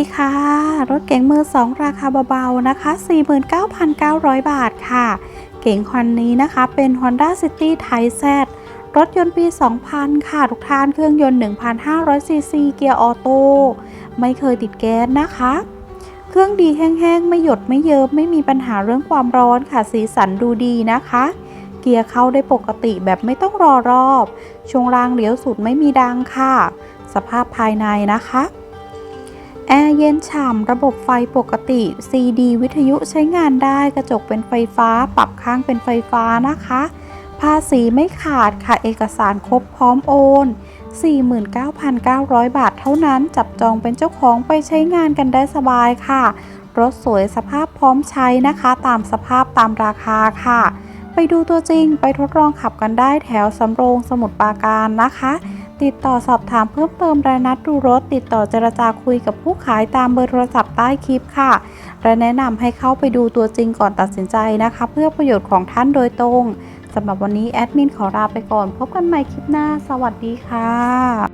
ดีค่ะ รถเก๋งมือ 2 ราคาเบาๆนะคะ 49,900 บาทค่ะ เก๋งคันนี้นะคะเป็น Honda City t i Z รถยนต์ปี 2000 ค่ะ ทุกท่านเครื่องยนต์ 1,500 ซีซี เกียร์ออโต้ ไม่เคยติดแก๊สนะคะ เครื่องดีแห้งๆ ไม่หยดไม่เยิบไม่มีปัญหาเรื่องความร้อนค่ะ สีสันดูดีนะคะ เกียร์เข้าได้ปกติแบบไม่ต้องรอรอบ ช่วงล่างเลี้ยวสุดไม่มีดังค่ะ สภาพภายในนะคะ แอร์เย็นฉ่ำระบบไฟปกติ CD วิทยุใช้งานได้กระจกเป็นไฟฟ้า ปรับข้างเป็นไฟฟ้านะคะ ภาษีไม่ขาดค่ะเอกสารครบพร้อมโอน 49,900 บาทเท่านั้นจับจองเป็นเจ้าของไปใช้งานกันได้สบายค่ะ รถสวยสภาพพร้อมใช้นะคะ ตามสภาพตามราคาค่ะ ไปดูตัวจริงไปทดลองขับกันได้แถวสำโรงสมุทรปราการนะคะ ติดต่อสอบถามเพิ่มเติมรายนัดดูรถ ติดต่อเจรจาคุยกับผู้ขายตามเบอร์โทรศัพท์ใต้คลิปค่ะและแนะนำให้เข้าไปดูตัวจริงก่อนตัดสินใจนะคะ เพื่อประโยชน์ของท่านโดยตรงสำหรับวันนี้แอดมินขอลาไปก่อน พบกันใหม่คลิปหน้า สวัสดีค่ะ